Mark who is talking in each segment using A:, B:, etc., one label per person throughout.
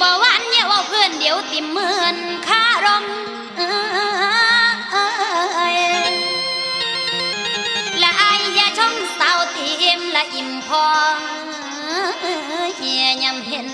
A: บ่หวานเนี่ยว่าเพื่อนเดี๋ยวติมเมือนคารมละไออย่าชมสาวติมละอิ่มพอเฮียยำเห็น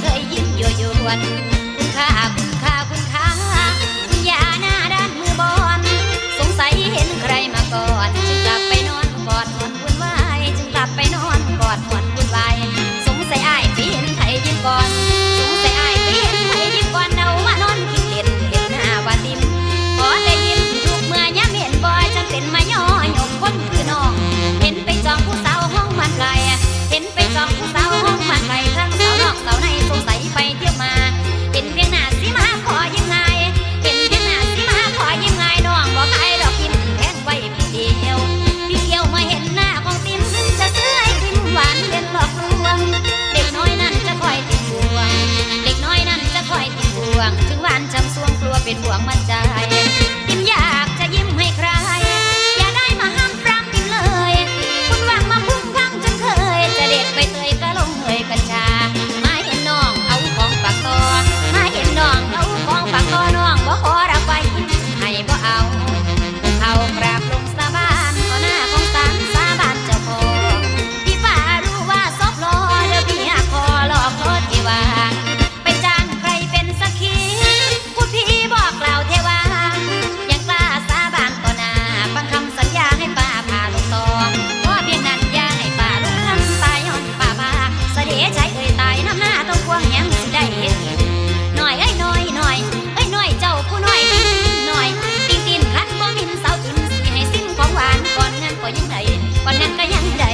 A: เคยยิ้มยั่วยวนถึงข้า เ็นห่วงมันจ้า กว่นั่นก็ยังได้